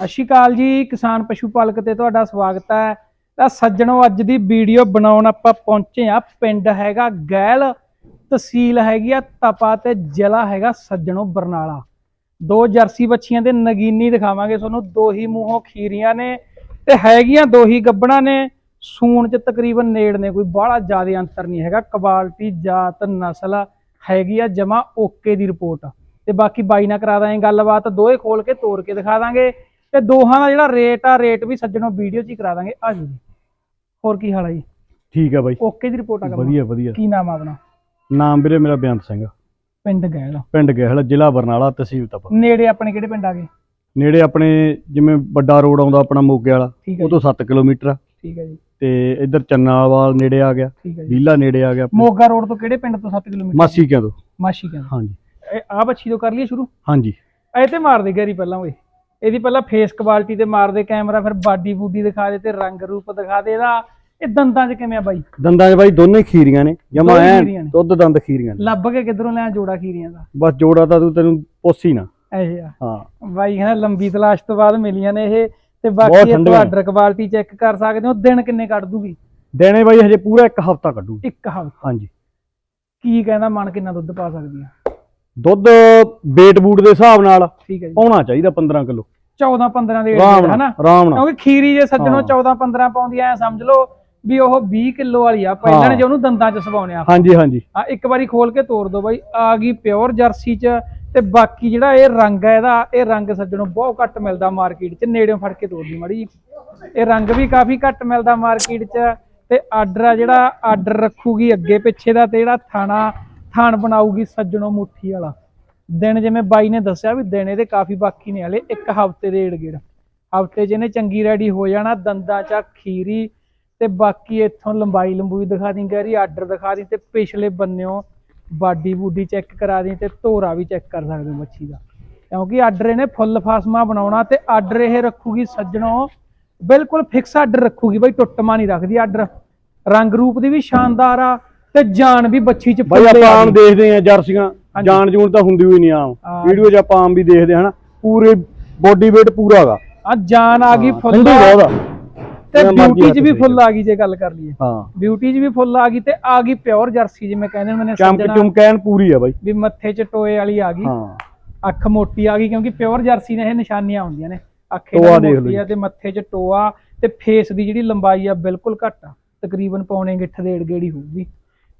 ਸਤਿ ਸ਼੍ਰੀ ਅਕਾਲ ਜੀ, ਕਿਸਾਨ ਪਸ਼ੂ ਪਾਲਕ ਤੇ ਤੁਹਾਡਾ ਸਵਾਗਤ ਹੈ। ਤਾਂ ਸੱਜਣੋ, ਅੱਜ ਦੀ ਵੀਡੀਓ ਬਣਾਉਣ ਆਪਾਂ ਪਹੁੰਚੇ ਆ ਪਿੰਡ ਹੈਗਾ ਗੈਲ, ਤਹਿਸੀਲ ਹੈਗੀ ਆ ਤਪਾ ਤੇ ਜ਼ਿਲ੍ਹਾ ਹੈਗਾ ਸੱਜਣੋ ਬਰਨਾਲਾ। ਦੋ ਜਰਸੀ ਬੱਚੀਆਂ ਦੇ ਨਗੀਨੀ ਦਿਖਾਵਾਂਗੇ ਤੁਹਾਨੂੰ। ਦੋ ਹੀ ਮੂੰਹੋਂ ਖੀਰੀਆਂ ਨੇ ਤੇ ਹੈਗੀਆਂ ਦੋ ਹੀ ਗੱਬਣਾ ਨੇ। ਸੂਣ ਚ ਤਕਰੀਬਨ ਨੇੜ ਨੇ, ਕੋਈ ਬਾਹਲਾ ਜ਼ਿਆਦਾ ਅੰਤਰ ਨਹੀਂ ਹੈਗਾ। ਕੁਆਲਿਟੀ ਜਾਤ, ਨਸਲ ਹੈਗੀ ਆ, ਜਮਾ ਓਕੇ ਦੀ ਰਿਪੋਰਟ। ਤੇ ਬਾਕੀ ਬਾਈ ਨਾਲ ਕਰਾ ਦਾਂਗੇ ਗੱਲਬਾਤ ਦੋਏ ਖੋਲ ਕੇ ਤੋੜ ਕੇ ਦਿਖਾ ਦਾਂਗੇ। ਤੇ ਦੋਹਾਂ ਦਾ ਜਿਹੜਾ ਰੇਟ ਆ ਰੇਟ ਵੀ ਸੱਜਣੋ ਵੀਡੀਓ 'ਚ ਹੀ ਕਰਾ ਦਾਂਗੇ। ਆ ਜੀ। ਹੋਰ ਕੀ ਹਾਲ ਆ ਜੀ? ਠੀਕ ਹੈ ਬਾਈ। ਓਕੇ ਦੀ ਰਿਪੋਰਟ ਆ ਵਧੀਆ ਵਧੀਆ। ਕੀ ਨਾਮ ਆ ਆਪਣਾ? ਨਾਮ ਵੀਰੇ ਮੇਰਾ ਬੇਅੰਤ ਸਿੰਘ ਪਿੰਡ ਗੈਲ ਪਿੰਡ ਗਹਿਲ ਜ਼ਿਲ੍ਹਾ ਬਰਨਾਲਾ ਤਹਿਸੀਲ ਤਪਾ। ਨੇੜੇ ਆਪਣੇ ਕਿਹੜੇ ਪਿੰਡ ਆ ਗਏ? ਨੇੜੇ ਆਪਣੇ ਜਿਵੇਂ ਵੱਡਾ ਰੋਡ ਆਉਂਦਾ ਆਪਣਾ ਮੋਗੇ ਵਾਲਾ ਉਹ ਤੋਂ 7 ਕਿਲੋਮੀਟਰ ਆ। ਠੀਕ ਹੈ ਜੀ। ਤੇ ਇੱਧਰ ਚੰਨਾਵਾਲ ਨੇੜੇ ਆ ਗਿਆ ਲੀਲਾ ਨੇੜੇ ਆ ਗਿਆ। ਮੋਗਾ ਰੋਡ ਤੋਂ ਕਿਹੜੇ ਪਿੰਡ ਤੋਂ 7 ਕਿਲੋਮੀਟਰ? ਮਾਸੀ ਕਿਆਂ ਤੋਂ। ਮਾਸ਼ੀ ਕਹਿੰਦੇ ਹਾਂਜੀ। ਇਹ ਆ ਬੱਚੀ ਤੋਂ ਕਰ ਲਈਏ ਸ਼ੁਰੂ? ਹਾਂਜੀ। ਇਹ ਤੇ ਮਾਰ ਦੇ ਗੈਰੀ ਪਹਿਲਾਂ ਓਏ। ਇਹਦੀ ਪਹਿਲਾਂ ਫੇਸ ਕੁਆਲਿਟੀ ਤੇ ਮਾਰ ਦੇ ਕੈਮਰਾ ਫਿਰ ਬਾਡੀ ਬੂਡੀ ਦਿਖਾ ਦੇ ਤੇ ਰੰਗ ਰੂਪ ਦਿਖਾ ਦੇ ਇਹਦਾ। ਇਹ ਦੰਦਾਂ 'ਚ ਕਿਵੇਂ ਆ ਬਾਈ? ਦੰਦਾਂ 'ਚ ਬਾਈ ਦੋਨੇ ਖੀਰੀਆਂ ਨੇ ਜਮਾ ਦੋਨੇ ਐ ਖੀਰੀਆਂ ਨੇ। ਦੁੱਧ ਦੰਦ ਖੀਰੀਆਂ ਨੇ। ਲੱਭ ਕੇ ਕਿੱਧਰੋਂ ਲਿਆ ਜੋੜਾ ਖੀਰੀਆਂ ਦਾ? ਬਸ ਜੋੜਾ ਤਾਂ ਤੂੰ ਤੈਨੂੰ ਹੀ ਨਾ। ਇਹ ਆ ਹਾਂ। ਬਾਈ ਕਹਿੰਦਾ ਲੰਬੀ ਤਲਾਸ਼ ਤੋਂ ਬਾਅਦ ਮਿਲੀਆਂ ਨੇ ਇਹ ਤੇ ਬਹੁਤ ਬਾਕੀ ਇਹ ਠੰਡੀਆਂ। ਕੁਆਲਿਟੀ ਚੈੱਕ ਕਰ ਸਕਦੇ ਹੋ ਦਿਨ ਕਿੰਨੇ ਕੱਢ ਦੂਗੀ? ਦੇਣੇ ਬਾਈ ਹਜੇ ਪੂਰਾ ਇੱਕ ਹਫਤਾ ਕੱਢੂ। ਇੱਕ ਹਫ਼ਤਾ। ਹਾਂਜੀ। ਕੀ ਕਹਿੰਦਾ ਮਨ ਕਿੰਨਾ ਦੁੱਧ ਪਾ ਸਕਦੀ ਆ? ਦੁੱਧ ਵੇਟ ਬੂਟ ਦੇ ਹਿਸਾਬ ਨਾਲ ਠੀਕ ਹੈ ਜੀ। ਪਾਉਣਾ ਚਾਹੀਦਾ 15 ਕਿਲੋ। 14 15 ਦੇ ਆਰਾਮ ਹੈ ਨਾਲ ਨਾ ਆਰਾਮ ਨਾਲ। ਕਿਉਂਕਿ ਖੀਰੀ ਜੇ ਸੱਜਣੋ ਹਾਂ। 14 15 ਪਾਉਂਦੀ ਐ ਸਮਝ ਲਓ ਵੀ ਉਹ 20 ਕਿਲੋ ਵਾਲੀ ਆ ਪਹਿਲਾਂ ਨੇ। ਜੇ ਉਹਨੂੰ ਦੰਦਾਂ 'ਚ ਸਵਾਉਣੇ ਆ। ਹਾਂਜੀ ਹਾਂਜੀ। ਆ ਇੱਕ ਵਾਰੀ ਖੋਲ ਕੇ ਤੋੜ ਦੋ ਬਾਈ ਆ ਗਈ ਪਿਓਰ ਜਰਸੀ 'ਚ ਤੇ ਬਾਕੀ ਜਿਹੜਾ ਇਹ ਰੰਗ ਹੈ ਇਹਦਾ ਇਹ ਰੰਗ ਸੱਜਣੋ ਬਹੁਤ ਘੱਟ ਮਿਲਦਾ ਮਾਰਕੀਟ 'ਚ ਨੇੜਿਓਂ ਫੜ ਕੇ ਤੋੜਨੀ ਮਾੜੀ ਜੀ। ਇਹ ਰੰਗ ਵੀ ਕਾਫੀ ਘੱਟ ਮਿਲਦਾ ਮਾਰਕੀਟ 'ਚ ਤੇ ਆਰਡਰ ਆ ਜਿਹੜਾ ਆਰਡਰ ਰੱਖੂਗੀ ਅੱਗੇ ਪਿੱਛੇ ਦਾ ਤੇ ਜਿਹੜਾ ਥਾਣਾ ਥਾਣ ਬਣਾਊਗੀ ਸੱਜਣੋ ਮੁੱਠੀ ਵਾਲਾ। ਦਿਨ ਜਿਵੇਂ ਬਾਈ ਨੇ ਦੱਸਿਆ ਵੀ ਦਿਨ ਇਹਦੇ ਕਾਫੀ ਬਾਕੀ ਨੇ, ਹਲੇ ਇੱਕ ਹਫ਼ਤੇ ਦੇ ਏੜ ਗੇੜ। ਹਫ਼ਤੇ 'ਚ ਇਹਨੇ ਚੰਗੀ ਰੈਡੀ ਹੋ ਜਾਣਾ, ਦੰਦਾਂ 'ਚ ਖੀਰੀ ਤੇ ਬਾਕੀ ਇੱਥੋਂ ਲੰਬਾਈ ਲੰਬੂਈ ਦਿਖਾ ਦੀ, ਗਹਿਰੀ ਆਰਡਰ ਦਿਖਾ ਦੀ ਤੇ ਪਿਛਲੇ ਬੰਨਿਓ ਬਾਡੀ ਬੂਡੀ ਚੈੱਕ ਕਰਾ ਦੀ ਤੇ ਧੋਰਾ ਵੀ ਚੈੱਕ ਕਰ ਸਕਦੇ ਮੱਛੀ ਦਾ। ਕਿਉਂਕਿ ਆਰਡਰ ਇਹਨੇ ਫੁੱਲ ਫਾਸਮਾ ਬਣਾਉਣਾ ਤੇ ਆਰਡਰ ਇਹ ਰੱਖੂਗੀ ਸੱਜਣੋ, ਬਿਲਕੁਲ ਫਿਕਸ ਆਰਡਰ ਰੱਖੂਗੀ ਬਈ ਟੁੱਟਮਾ ਨਹੀਂ ਰੱਖਦੀ ਆਰਡਰ। ਰੰਗ ਰੂਪ ਦੀ ਵੀ ਸ਼ਾਨਦਾਰ ਆ ਤੇ ਜਾਨ ਵੀ ਬੱਚੀ ਚ ਬਾਈ ਆਪਾਂ ਆਮ। ਦੇਖਦੇ ਆ ਜਰਸੀਆਂ। ਜਾਣ ਜੂਣ ਤਾਂ ਹੁੰਦੀ ਹੋਈ ਨਹੀਂ ਆਮ। ਵੀਡੀਓ 'ਚ ਆਪਾਂ ਆਮ ਵੀ ਦੇਖਦੇ ਹਾਂ ਨਾ ਪੂਰੇ ਬੋਡੀ weight ਪੂਰਾ ਹੈਗਾ। ਆ ਜਾਨ ਆ ਗਈ ਫੁੱਲ ਤੇ ਬਿਊਟੀ ਚ ਵੀ ਫੁੱਲ ਆ ਗਈ ਜੇ ਗੱਲ ਕਰ ਲਈਏ। ਹਾਂ। ਬਿਊਟੀ ਚ ਵੀ ਫੁੱਲ ਆ ਗਈ ਤੇ ਆ ਗਈ ਪਿਓਰ ਜਰਸੀ ਜਿਵੇਂ ਕਹਿੰਦੇ ਨੇ ਚਮਕ ਚੁਮਕੈਨ ਪੂਰੀ ਆ ਬਾਈ। ਵੀ ਮੱਥੇ ਚ ਟੋਏ ਵਾਲੀ ਆ ਗਈ। ਹਾਂ। ਅੱਖ ਮੋਟੀ ਆ ਗਈ ਕਿਉਂਕਿ ਪਿਓਰ ਜਰਸੀ ਨੇ ਇਹ ਨਿਸ਼ਾਨੀਆਂ ਹੁੰਦੀਆਂ ਨੇ। ਅੱਖ ਮੋਟੀ ਆ ਤੇ ਮੱਥੇ 'ਚ ਟੋਆ ਤੇ ਫੇਸ ਦੀ ਜਿਹੜੀ ਲੰਬਾਈ ਆ ਬਿਲਕੁਲ ਘੱਟ ਆ। ਤਕਰੀਬਨ ਪੌਣੇ ਗਿੱਠ ਦੇ ਏੜ-ਗੇੜੀ ਹੋਊਗੀ।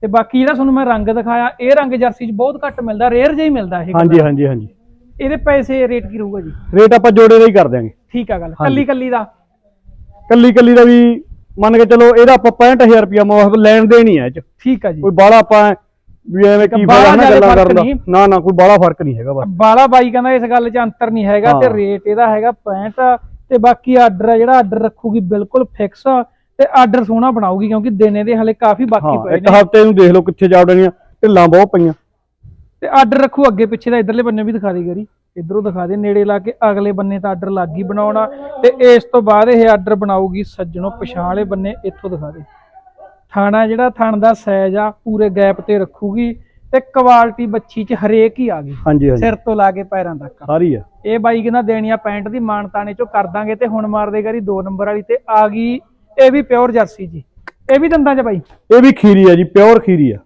ਤੇ ਬਾਕੀ ਜਿਹੜਾ ਤੁਹਾਨੂੰ ਮੈਂ ਰੰਗ ਦਿਖਾਇਆ ਇਹ ਰੰਗ ਜਰਸੀ 'ਚ ਬਹੁਤ ਘੱਟ ਮਿਲਦਾ ਰੇਅਰ ਜਿਹਾ ਹੀ ਮਿਲਦਾ ਇਹ ਹਾਂਜੀ ਹਾਂਜੀ ਹਾਂਜੀ। ਇਹਦੇ ਪੈਸੇ ਰੇਟ ਕੀ ਰਹੂਗਾ ਜੀ? ਰੇਟ ਆਪਾਂ ਜੋੜੇ ਦਾ ਹੀ ਕਰ ਦਿਆਂਗੇ। ਠੀਕ ਆ ਗੱਲ। ਕੱਲੀ ਕੱਲੀ ਦਾ? ਕੱਲੀ ਕੱਲੀ ਦਾ ਵੀ ਮੰਨ ਕੇ ਚਲੋ ਇਹਦਾ ਆਪਾਂ 65000 ਰੁਪਇਆ ਮੁਆਵਜ਼ਾ ਲੈਣ ਦੇਣ ਹੀ ਇਹ 'ਚ। ਠੀਕ ਆ ਜੀ। ਕੋਈ ਬਾਹਲਾ ਆਪਾਂ ਵੀ ਐਵੇਂ ਕੀ ਫਾਇਦਾ ਨਾ ਗੱਲਾਂ ਕਰਨ ਦਾ। ਨਾ ਨਾ ਕੋਈ ਬਾਹਲਾ ਫ਼ਰਕ ਨਹੀਂ ਹੈਗਾ ਬਸ। ਬਾਲਾ ਬਾਈ ਕਹਿੰਦਾ ਇਸ ਗੱਲ 'ਚ ਅੰਤਰ ਨਹੀਂ ਹੈਗਾ ਤੇ। ਰੇਟ ਇਹਦਾ ਹੈਗਾ 65 ਤੇ ਬਾਕੀ ਆਰਡਰ ਜਿਹੜਾ ਆਰਡਰ ਰੱਖੂਗੀ ਬਿਲਕੁਲ ਫਿਕਸ ਤੇ ਆਰਡਰ ਸੋਹਣਾ ਬਣਾਊਗੀ ਕਿਉਂਕਿ ਦਿਨ ਇਹਦੇ ਹਲੇ ਕਾਫੀ ਬਾਕੀ ਹਾਂ ਪਏ ਇੱਕ ਨੇ। ਹਫ਼ਤੇ ਨੂੰ ਦੇਖ ਲਓ ਕਿੱਥੇ ਜਾ ਵੜਨੀਆਂ ਢਿੱਲਾਂ ਬਹੁਤ ਪਈਆਂ। ਤੇ ਆਰਡਰ ਰੱਖੂ ਅੱਗੇ ਪਿੱਛੇ ਦਾ ਇਧਰਲੇ ਬੰਨੇ ਵੀ ਦਿਖਾ ਦੇ ਗਰੀ। ਇਧਰੋਂ ਦਿਖਾ ਦੇ ਨੇੜੇ ਲਾ ਕੇ ਅਗਲੇ ਬੰਨੇ ਤਾਂ ਆਰਡਰ ਲੱਗ ਹੀ ਬਣਾਉਣਾ। ਤੇ ਇਸ ਤੋਂ ਬਾਅਦ ਇਹ ਆਰਡਰ ਬਣਾਊਗੀ ਸੱਜਣੋ ਪਛਾਣ ਵਾਲੇ ਬੰਨੇ ਇੱਥੋਂ ਦਿਖਾ ਦੇ। ਥਾਣਾ ਜਿਹੜਾ ਥਣ ਦਾ ਸਾਈਜ਼ ਆ ਪੂਰੇ ਗੈਪ ਤੇ ਰੱਖੂਗੀ। ਤੇ ਕੁਆਲਿਟੀ ਬੱਚੀ ਚ ਹਰੇਕ ਹੀ ਆ ਗਈ। ਹਾਂਜੀ ਹਾਂਜੀ। ਸਿਰ ਤੋਂ ਲਾ ਕੇ ਪੈਰਾਂ ਤੱਕ। ਸਾਰੀ ਆ। ਇਹ ਬਾਈ ਕਹਿੰਦਾ ਦੇਣੀ ਆ ਪੈਂਟ ਦੀ ਮਾਨਤਾਣੇ ਚੋਂ ਕਰ ਦਾਂਗੇ ਤੇ ਹੁਣ ਮਾਰਦੇ ਗਰੀ 2 ਨੰਬਰ ਵਾਲੀ ਤੇ ਆ ਗਈ ਇਹ ਵੀ ਪਿਓਰ ਜਰਸੀ ਜੀ। ਇਹ ਵੀ ਦੰਦਾਂ ਚ ਬਾਈ। ਇਹ ਵੀ ਖੀਰੀ ਆ ਜੀ ਪਿਓਰ ਖੀਰੀ ਆ।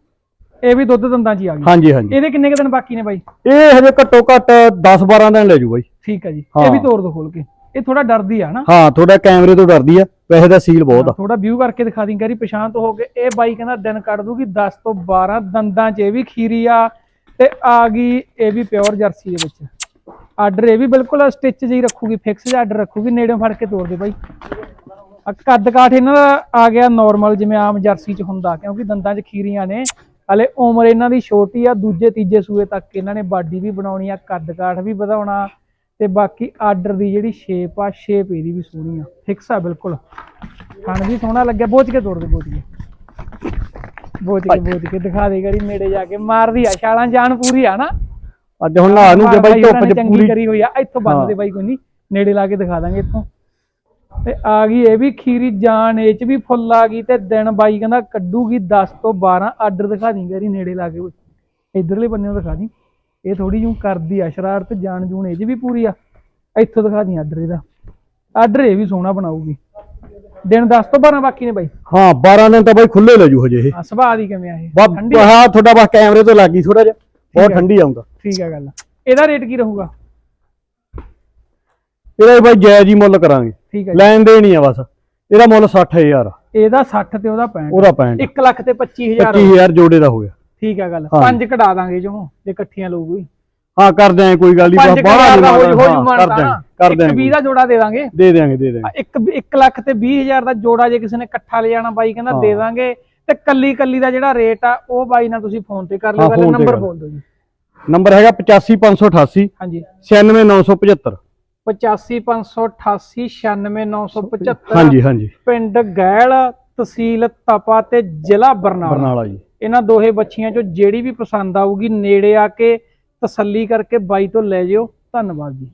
ਇਹ ਵੀ ਦੁੱਧ ਦੰਦਾਂ ਚ ਹੀ ਆ ਗਈ। ਹਾਂਜੀ ਹਾਂਜੀ। ਇਹਦੇ ਕਿੰਨੇ ਕੁ ਦਿਨ ਬਾਕੀ ਨੇ ਬਾਈ? ਇਹ ਹਜੇ ਘੱਟੋ ਘੱਟ 10 12 ਦਿਨ ਲੈ ਜੂ ਬਾਈ। ਠੀਕ ਆ ਜੀ। ਇਹ ਵੀ ਤੋੜ ਦੋ ਖੋਲ ਕੇ। ਇਹ ਥੋੜਾ ਡਰਦੀ ਆ ਨਾ। ਹਾਂ ਥੋੜਾ ਕੈਮਰੇ ਤੋਂ ਡਰਦੀ ਆ। ਵੈਸੇ ਤਾਂ ਸੀਲ ਬਹੁਤ ਆ। ਥੋੜਾ ਵਿਊ ਕਰਕੇ ਦਿਖਾ ਦੀ ਕਰੀ ਪਛਾਣ ਤੋਂ ਹੋ ਕੇ ਇਹ ਬਾਈ ਕਹਿੰਦਾ ਦਿਨ ਕੱਢ ਦੂਗੀ 10 ਤੋਂ 12 ਦੰਦਾਂ 'ਚ। ਇਹ ਵੀ ਖੀਰੀ ਆ ਤੇ ਆ ਗਈ ਇਹ ਵੀ ਪਿਓਰ ਜਰਸੀ ਦੇ ਵਿੱਚ। ਆਰਡਰ ਇਹ ਵੀ ਬਿਲਕੁਲ ਸਟਿਚ ਜਿਹੀ ਰੱਖੂਗੀ ਫਿਕਸ ਜਿਹਾ ਆਰਡਰ ਰੱਖੂਗੀ। ਨੇੜਿਓਂ ਫੜ ਕੇ ਤੋੜ ਦੇ ਬਾਈ। ਕੱਦ ਕਾਠ ਇਹਨਾਂ ਦਾ ਆ ਗਿਆ ਨਾਰਮਲ ਜਿਵੇਂ ਆਮ ਜਰਸੀ 'ਚ ਹੁੰਦਾ ਕਿਉਂਕਿ ਦੰਦਾਂ 'ਚ ਖੀਰੀਆਂ ਨੇ। ਹਲੇ ਉਮਰ ਇਹਨਾਂ ਦੀ ਛੋਟੀ ਆ ਦੂਜੇ ਤੀਜੇ ਸੂਏ ਤੱਕ ਇਹਨਾਂ ਨੇ ਬਾਡੀ ਵੀ ਬਣਾਉਣੀ ਆ ਕੱਦ ਕਾਠ ਵੀ ਵਧਾਉਣਾ ਤੇ ਬਾਕੀ ਆਰਡਰ ਦੀ ਜਿਹੜੀ ਸ਼ੇਪ ਆ ਸ਼ੇਪ ਇਹਦੀ ਵੀ ਸੋਹਣੀ ਆ। ਫਿਕਸ ਆ ਬਿਲਕੁਲ। ਖਾਣ ਵੀ ਸੋਹਣਾ ਲੱਗਿਆ ਬੋਝ ਕੇ ਤੋੜ ਦੇ ਬੋਝ ਕੇ। ਬੋਝ ਕੇ ਬੋਝ ਕੇ ਦਿਖਾ ਦੇ ਗੜੀ ਨੇੜੇ ਜਾ ਕੇ ਮਾਰਦੀ ਆ ਛਾਲਾਂ ਜਾਨ ਪੂਰੀ ਆ ਨਾ। ਅੱਜ ਹੁਣ ਨਹਾ ਨੂੰ ਕੇ ਬਾਈ ਧੁੱਪ 'ਚ ਪੂਰੀ। ਕਰੀ ਹੋਈ ਆ ਇੱਥੋਂ ਬੰਦ। ਦੇ ਬਾਈ ਕੋਈ ਨਹੀਂ ਨੇੜੇ ਲਾ ਕੇ ਦਿਖਾ ਦਾਂਗੇ ਇੱਥੋਂ। ਤੇ ਆ ਗਈ ਇਹ ਵੀ ਖੀਰੀ ਜਾਨ ਇਹ ਚ ਵੀ ਫੁੱਲ ਆ ਗਈ ਤੇ ਦਿਨ ਬਾਈ ਕਹਿੰਦਾ ਕੱਢੂਗੀ 10 ਤੋਂ 12 ਆਰਡਰ ਦਿਖਾ ਦੀ ਗਰੀ ਨੇੜੇ ਲਾ ਕੇ। ਇਧਰਲੇ ਬੰਨੇ ਨੂੰ ਦਿਖਾ ਦੀ ਇਹ ਥੋੜੀ ਜਿਹੀ ਕਰਦੀ ਆ ਸ਼ਰਾਰਤ ਜਾਨ ਜੂਨ ਇਹ ਚ ਵੀ ਪੂਰੀ ਆ। ਇੱਥੋਂ ਦਿਖਾ ਦੀ ਆਰਡਰ ਇਹਦਾ। ਆਰਡਰ ਇਹ ਵੀ ਸੋਹਣਾ ਬਣਾਊਗੀ। ਦਿਨ 10 ਤੋਂ 12 ਬਾਕੀ ਨੇ ਬਾਈ। ਹਾਂ 12 ਦਿਨ ਤਾਂ ਬਾਈ ਖੁੱਲੇ ਲੈ ਜੂ ਹਜੇ ਇਹ। ਆ ਸੁਭਾਅ ਦੀ ਕਿਵੇਂ ਆ ਇਹ? ਠੰਡੀ ਹਾਂ ਤੁਹਾਡਾ ਬਸ ਕੈਮਰੇ ਤੋਂ ਲੱਗੀ ਥੋੜਾ ਜਿਹਾ। ਬਹੁਤ। ਠੰਡੀ ਆਉਂਦਾ। ਠੀਕ ਹੈ ਗੱਲ। ਇਹਦਾ ਰੇਟ ਕੀ ਰਹੂਗਾ? ਇਹਦਾ ਬਾਈ ਜਾਇਜ਼ ਹੀ ਮੁੱਲ ਕਰਾਂਗੇ। ਠੀਕ ਹੈ ਜੀ। ਲੈਣ ਦੇਣੀ ਆ ਬਸ। ਇਹਦਾ ਮੁੱਲ 60000 ਆ। ਇਹਦਾ 60 ਤੇ ਉਹਦਾ 65 ਉਹਦਾ 65 1 ਲੱਖ ਤੇ 25000 25000 ਜੋੜੇ ਦਾ ਹੋ ਗਿਆ। ਠੀਕ ਹੈ ਗੱਲ। ਹਾਂ। ਪੰਜ ਕਢਾ ਦਾਂਗੇ ਜੋ ਜੇ ਇਕੱਠੀਆਂ ਲਊਗੀ। ਹਾਂ ਕਰ ਦਿਆਂ ਕੋਈ ਗੱਲ ਪੰਜ ਨਹੀਂ ਬਾਹਲਾ ਕਢਾ ਦਾ ਹੋ ਨਹੀਂ ਹੋ। ਜੂ ਕਰ ਮਾਨਤਾ ਦਿਆਂਗੇ ਨਾ ਕਰ ਇੱਕ ਦਿਆਂਗੇ। 20 ਦਾ ਜੋੜਾ ਦੇ ਦਾਂਗੇ। ਦੇ ਦਿਆਂਗੇ ਦੇ ਦਿਆਂਗੇ। ਇੱਕ 1 ਲੱਖ ਤੇ 20000 ਦਾ ਜੋੜਾ ਜੇ ਕਿਸੇ ਨੇ ਇਕੱਠਾ ਲੈ ਜਾਣਾ ਬਾਈ ਕਹਿੰਦਾ ਦੇ। ਦਾਂਗੇ। ਤੇ ਕੱਲੀ ਕੱਲੀ ਦਾ ਜਿਹੜਾ ਰੇਟ ਆ ਉਹ ਬਾਈ ਨਾਲ ਤੁਸੀਂ ਫੋਨ ਤੇ ਕਰ ਲਿਓ ਹਾਂ, ਪਹਿਲਾਂ phone ਤੇ ਨੰਬਰ ਕਰ ਬੋਲ ਦਿਓ ਜੀ। ਨੰਬਰ ਹੈਗਾ 85588 ਹਾਂਜੀ। 96975 8558 96975 ਹਾਂਜੀ ਹਾਂਜੀ। ਪਿੰਡ ਗੈਲ ਤਹਿਸੀਲ ਤਪਾ ਤੇ ਜ਼ਿਲ੍ਹਾ ਬਰਨਾਲਾ। ਬਰਨਾਲਾ ਜੀ। ਇਹਨਾਂ ਦੋਹੇ ਬੱਚੀਆਂ ਚੋਂ ਜਿਹੜੀ ਵੀ ਪਸੰਦ ਆਊਗੀ ਨੇੜੇ ਆ ਕੇ ਤਸੱਲੀ ਕਰਕੇ ਬਾਈ ਤੋਂ ਲੈ ਜਿਓ। ਧੰਨਵਾਦ ਜੀ।